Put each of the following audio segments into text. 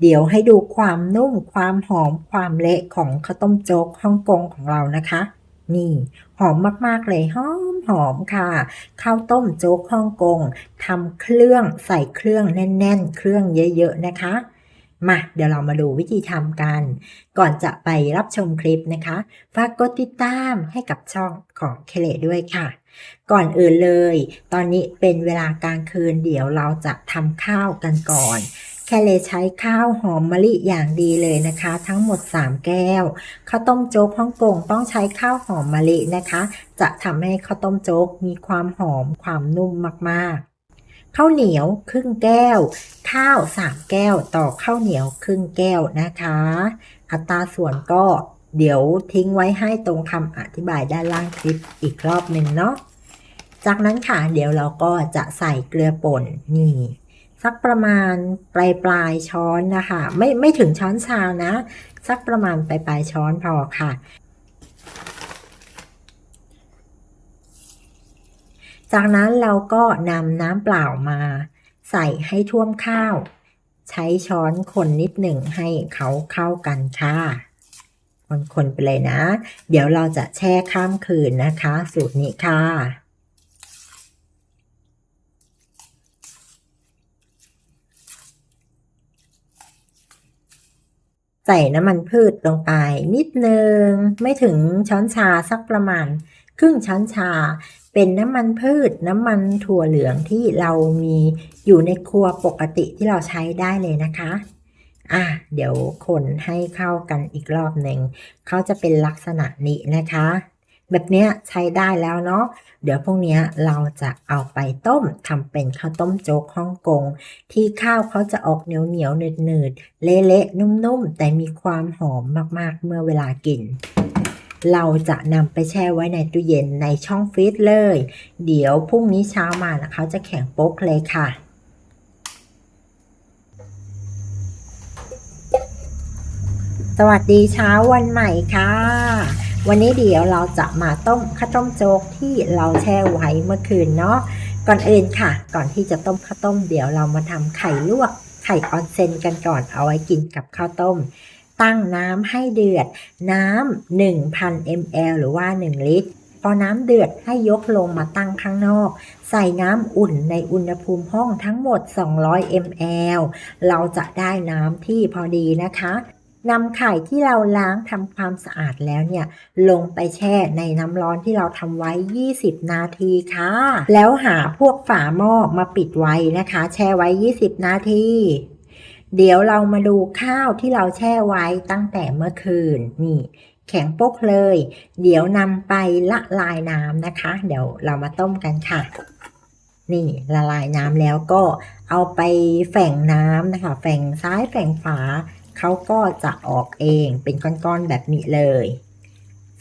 เดี๋ยวให้ดูความนุ่มความหอมความเละของข้าวต้มโจ๊กฮ่องกงของเรานะคะ นี่ หอมมากๆเลยหอมหอมค่ะข้าวต้มโจ๊กฮ่องกงทำเครื่องใส่เครื่องแน่น ๆ เครื่องเยอะ ๆ นะคะมาเดี๋ยวเรามาดูวิธีทำกัน ก่อนจะไปรับชมคลิปนะคะฝากกดติดตามให้กับช่องของเคเลด้วยค่ะ ก่อนอื่นเลย ตอนนี้เป็นเวลากลางคืนเดี๋ยวเราจะทำข้าวกันก่อน แคเลใช้ข้าวหอมมะลิอย่างดีเลยนะคะ ทั้งหมด 3 แก้วข้าวต้มโจ๊กฮ่องกงต้องใช้ข้าวหอมมะลินะคะ จะทำให้ข้าวต้มโจ๊กมีความหอมความนุ่มมากๆข้าวเหนียวครึ่งแก้ว ข้าว3แก้วต่อข้าวเหนียวครึ่งแก้วนะคะ อัตราส่วนก็เดี๋ยวทิ้งไว้ให้ตรงคำอธิบายด้านล่างคลิปอีกรอบหนึ่งเนาะจากนั้นค่ะเดี๋ยวเราก็จะใส่เกลือป่นนี่ สักประมาณปลายปลายช้อนนะคะ ไม่ไม่ถึงช้อนชานะ สักประมาณปลายปลายช้อนพอค่ะ จากนั้นเราก็นำน้ำเปล่ามา ใส่ให้ท่วมข้าว ใช้ช้อนคนนิดหนึ่งให้เขาเข้ากันค่ะคนๆไปเลยนะ เดี๋ยวเราจะแช่ข้ามคืนนะคะ สูตรนี้ค่ะ ใส่น้ำมันพืชลงไปนิดนึง ไม่ถึงช้อนชาสักประมาณ ครึ่งช้อนชา เป็นน้ำมันพืช น้ำมันถั่วเหลืองที่เรามีอยู่ในครัวปกติที่เราใช้ได้เลยนะคะ อะ เดี๋ยวคนให้เข้ากันอีกรอบหนึ่ง เขาจะเป็นลักษณะนี้นะคะ แบบนี้ใช้ได้แล้วเนาะ เดี๋ยวพวกนี้เราจะเอาไปต้มทำเป็นข้าวต้มโจ๊กฮ่องกง ที่ข้าวเขาจะออกเหนียวเหนียวๆหนืดๆเละๆนุ่มๆ แต่มีความหอมมากๆเมื่อเวลากิน เราจะนำไปแช่ไว้ในตู้เย็นในช่องฟรีซเลย เดี๋ยวพรุ่งนี้เช้ามานะเขาจะแข็งโป๊กเลยค่ะสวัสดีเช้าวันใหม่ค่ะ วันนี้เดี๋ยวเราจะมาต้มข้าวต้มโจ๊กที่เราแช่ไว้เมื่อคืนเนาะก่อนอื่นค่ะ ก่อนที่จะต้มข้าวต้มเดี๋ยวเรามาทำไข่ลวก ไข่ออนเซนกันก่อนเอาไว้กินกับข้าวต้ม ตั้งน้ำให้เดือด น้ำ1,000 ml หรือว่า 1 ลิตรพอน้ำเดือดให้ยกลงมาตั้งข้างนอก ใส่น้ำอุ่นในอุณหภูมิห้องทั้งหมด 200 ml เราจะได้น้ำที่พอดีนะคะ นำไข่ที่เราล้างทำความสะอาดแล้วเนี่ย ลงไปแช่ในน้ำร้อนที่เราทำไว้ 20 นาทีค่ะ แล้วหาพวกฝาหม้อมาปิดไว้นะคะ แช่ไว้ 20 นาที เดี๋ยวเรามาดูข้าวที่เราแช่ไว้ตั้งแต่เมื่อคืนนี่แข็งปกเลย เดี๋ยวนำไปละลายน้ำนะคะ เดี๋ยวเรามาต้มกันค่ะ นี่ละลายน้ำแล้วก็เอาไปแฝงน้ำนะคะ แฝงซ้ายแฝงขวา เขาก็จะออกเองเป็นก้อนๆแบบนี้เลย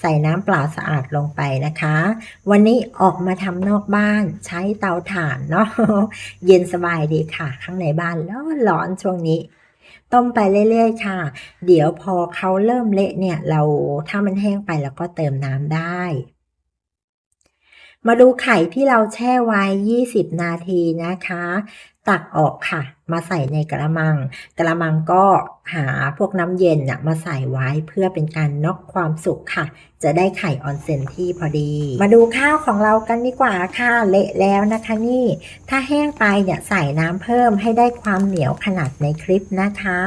ใส่น้ำเปล่าสะอาดลงไปนะคะ วันนี้ออกมาทำนอกบ้านใช้เตาถ่านเนาะเย็นสบายดีค่ะ ข้างในบ้านร้อนร้อนช่วงนี้ต้มไปเรื่อยๆ ค่ะ เดี๋ยวพอเขาเริ่มเละเนี่ยเราถ้ามันแห้งไปแล้วก็เติมน้ำได้ มาดูไข่ที่เราแช่ไว้ 20 นาทีนะคะ ตักออกค่ะ มาใส่ในกระมัง กระมังก็หาพวกน้ำเย็นน่ะมาใส่ไว้เพื่อเป็นการน็อกความสุกค่ะ จะได้ไข่ออนเซนที่พอดี มาดูข้าวของเรากันดีกว่าค่ะเละแล้วนะคะนี่ ถ้าแห้งไปเนี่ยใส่น้ำเพิ่มให้ได้ความเหนียวขนาดในคลิปนะคะ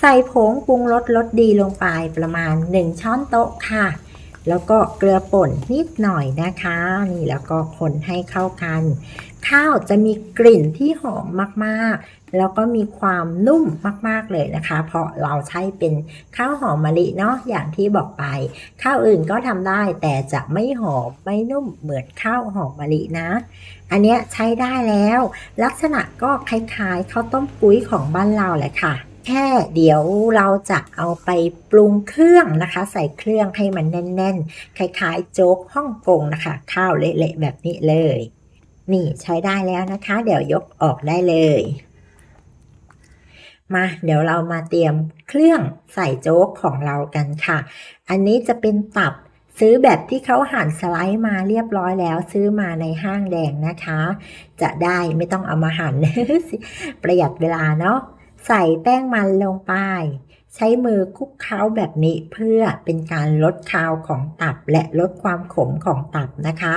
ใส่ผงปรุงรสรสดีลงไปประมาณ 1 ช้อนโต๊ะค่ะ แล้วก็เกลือป่นนิดหน่อยนะคะ นี่แล้วก็คนให้เข้ากัน ข้าวจะมีกลิ่นที่หอมมากๆ แล้วก็มีความนุ่มมากๆเลยนะคะ เพราะเราใช้เป็นข้าวหอมมะลิเนาะอย่างที่บอกไป ข้าวอื่นก็ทำได้แต่จะไม่หอมไม่นุ่มเหมือนข้าวหอมมะลินะ อันเนี้ยใช้ได้แล้ว ลักษณะก็คล้ายๆข้าวต้มกุ้ยของบ้านเราแหละค่ะ เดี๋ยวเราจะเอาไปปรุงเครื่องนะคะ ใส่เครื่องให้มันแน่น ๆ คล้ายๆ โจ๊กฮ่องกงนะคะ ข้าวเละๆแบบนี้เลย นี่ใช้ได้แล้วนะคะ เดี๋ยวยกออกได้เลย มาเดี๋ยวเรามาเตรียมเครื่องใส่โจ๊กของเรากันค่ะ อันนี้จะเป็นตับซื้อแบบที่เขาหั่นสไลด์มาเรียบร้อยแล้ว ซื้อมาในห้างแดงนะคะ จะได้ไม่ต้องเอามาหั่นประหยัดเวลาเนาะ ใส่แป้งมันลงไป ใช้มือคลุกเคล้าแบบนี้เพื่อเป็นการลดคาวของตับและลดความขมของตับนะคะ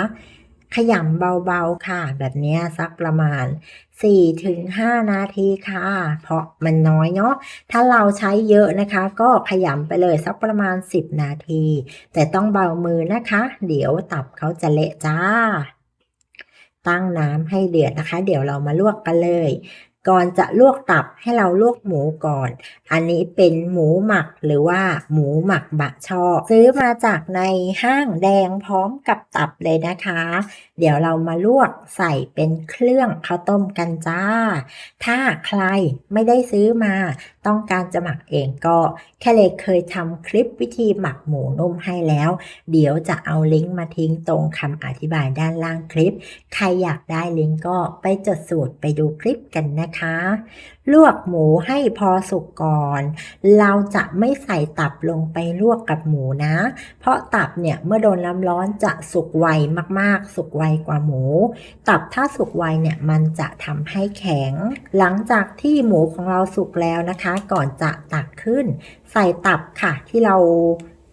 ขยำเบาๆค่ะ แบบนี้สักประมาณ 4-5 นาทีค่ะ เพราะมันน้อยเนาะ ถ้าเราใช้เยอะนะคะ ก็ขยำไปเลยสักประมาณ 10 นาที แต่ต้องเบามือนะคะ เดี๋ยวตับเขาจะเละจ้า ตั้งน้ำให้เดือดนะคะ เดี๋ยวเรามาลวกกันเลย ก่อนจะลวกตับให้เราลวกหมูก่อน อันนี้เป็นหมูหมักหรือว่าหมูหมักบะช่อซื้อมาจากในห้างแดงพร้อมกับตับเลยนะคะ เดี๋ยวเรามาลวกใส่เป็นเครื่องข้าวต้มกันจ้า ถ้าใครไม่ได้ซื้อมาต้องการจะหมักเองก็แค่เลยเคยทำคลิปวิธีหมักหมูนุ่มให้แล้ว เดี๋ยวจะเอาลิงก์มาทิ้งตรงคำอธิบายด้านล่างคลิป ใครอยากได้ลิงก์ก็ไปจดสูตรไปดูคลิปกันนะคะลวกหมูให้พอสุกก่อน เราจะไม่ใส่ตับลงไปลวกกับหมูนะ เพราะตับเนี่ยเมื่อโดนน้ำร้อนจะสุกไวมากๆ สุกไวกว่าหมู ตับถ้าสุกไวเนี่ยมันจะทำให้แข็ง หลังจากที่หมูของเราสุกแล้วนะคะ ก่อนจะตักขึ้น ใส่ตับค่ะที่เรา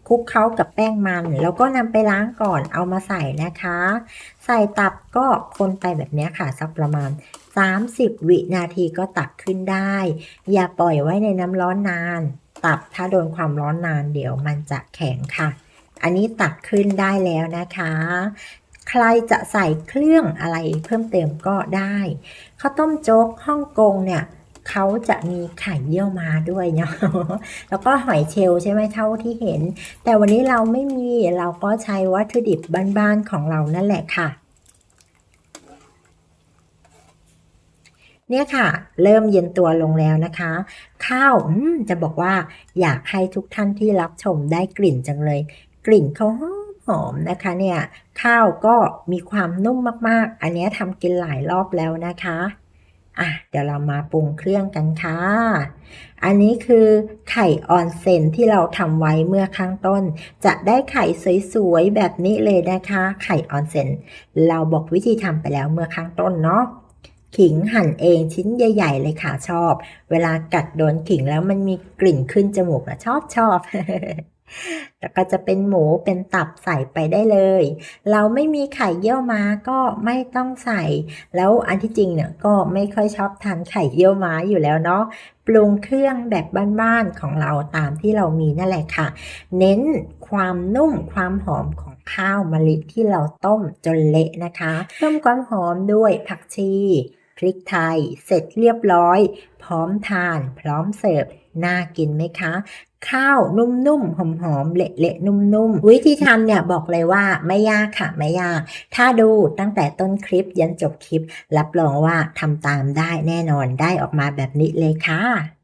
คลุกเคล้ากับแป้งมัน แล้วก็นำไปล้างก่อนเอามาใส่นะคะ ใส่ตับก็คนไปแบบนี้ค่ะ สักประมาณ 30 วินาทีก็ตักขึ้นได้ อย่าปล่อยไว้ในน้ำร้อนนาน ตับถ้าโดนความร้อนนานเดี๋ยวมันจะแข็งค่ะ อันนี้ตักขึ้นได้แล้วนะคะ ใครจะใส่เครื่องอะไรเพิ่มเติมก็ได้ข้าวต้มโจ๊กฮ่องกงเนี่ยเขาจะมีไข่เยี่ยวมาด้วยเนาะ แล้วก็หอยเชลล์ใช่ไหมเท่าที่เห็น แต่วันนี้เราไม่มีเราก็ใช้วัตถุดิบบ้านๆของเรานั่นแหละค่ะ เนี่ยค่ะ เริ่มเย็นตัวลงแล้วนะคะ ข้าวจะบอกว่าอยากให้ทุกท่านที่รับชมได้กลิ่นจังเลย กลิ่นเขาหอมหอมนะคะเนี่ยข้าวก็มีความนุ่มมากๆ อันนี้ทำกินหลายรอบแล้วนะคะอะเดี๋ยวเรามาปรุงเครื่องกันค่ะ อันนี้คือไข่ออนเซนที่เราทำไว้เมื่อข้างต้น จะได้ไข่สวยๆแบบนี้เลยนะคะ ไข่ออนเซนเราบอกวิธีทำไปแล้วเมื่อข้างต้นเนาะ ขิงหั่นเองชิ้นใหญ่ ๆ เลยค่ะชอบ เวลากัดโดนขิงแล้วมันมีกลิ่นขึ้นจมูกนะชอบชอบแล้วก็จะเป็นหมูเป็นตับใส่ไปได้เลย เราไม่มีไข่เยี่ยวม้าก็ไม่ต้องใส่ แล้วอันที่จริงเนี่ยก็ไม่ค่อยชอบทานไข่เยี่ยวม้าอยู่แล้วเนาะ ปรุงเครื่องแบบบ้านๆของเราตามที่เรามีนั่นแหละค่ะ เน้นความนุ่มความหอมของข้าวมะลิที่เราต้มจนเละนะคะ เพิ่มความหอมด้วยผักชี พริกไทยเสร็จเรียบร้อย พร้อมทาน พร้อมเสิร์ฟน่ากินไหมคะ ข้าวนุ่มๆหอมๆเละๆนุ่มๆวิธีทำเนี่ยบอกเลยว่าไม่ยากค่ะไม่ยาก ถ้าดูตั้งแต่ต้นคลิปยันจบคลิป รับรองว่าทำตามได้แน่นอนได้ออกมาแบบนี้เลยค่ะ